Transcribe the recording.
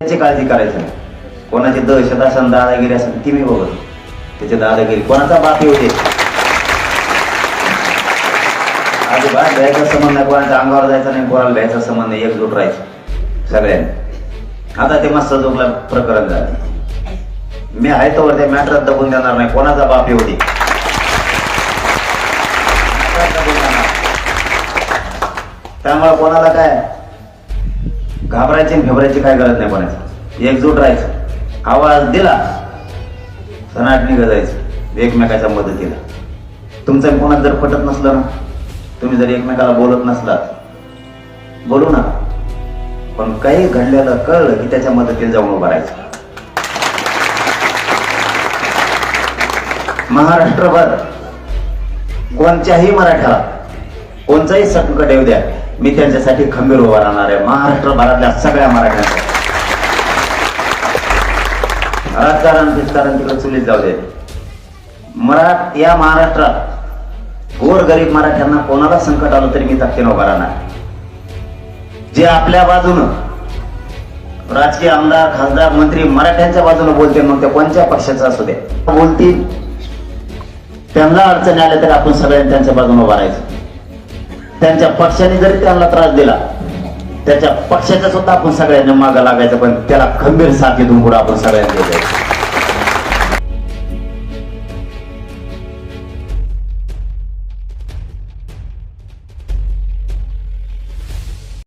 त्याची काळजी करायची नाही. कोणाची दहशत असेल दादागिरी असेल ती मी बघत. त्याची दादागिरी कोणाचा बाप येऊ दे. अजिबात द्यायचा संबंध नाही कोणाच्या अंगावर जायचा नाही कोणाला द्यायचा संबंध नाही एकजूट राहायचं. सगळ्यांनी. आता ते मस्त जोगला प्रकरण झालं. मी आहे तोवर त्या मॅटरात दबून देणार नाही कोणाचा बाप येऊ दे. त्यामुळे कोणाला काय? घाबरायची आणि घाबरायची काय गरज नाही कोणाची. एकजूट राहायचं. आवाज दिला सनाट निघत जायचं एकमेकाच्या मदतीला. तुमचं आणि कोणाला जर पटत नसलं ना तुम्ही जर एकमेकाला बोलत नसलात बोलू ना पण काही घडलेलं कळलं की त्याच्या मदतीला जाऊन उभं राहायचं. महाराष्ट्रभर कोणत्याही मराठ्याला कोणताही संकट येऊ द्या. मी त्यांच्यासाठी खंबीर उभा राहणार आहे. महाराष्ट्र भरातल्या सगळ्या मराठ्यांसाठी राजकारण फिजकारण तिकडे चुलीत जाऊ दे. मरा या महाराष्ट्रात गोर गरीब मराठ्यांना कोणाला संकट आलं तरी मी तक्केन उभा राहणार. जे आपल्या बाजूनं राजकीय आमदार खासदार मंत्री मराठ्यांच्या बाजूने बोलते मग ते कोणत्या पक्षाचं असू दे. बोलतील. त्यांना अडचणी आल्या तरी आपण सगळ्यांनी त्यांच्या बाजूने उभा राहायचं. त्यांच्या पक्षाने जरी त्यांना त्रास दिला त्याच्या पक्षाच्या सुद्धा आपण सगळ्यांनी मागं लागायचं पण त्याला खंबीर साथीतून पुढे आपण सगळ्यांनी द्यायचं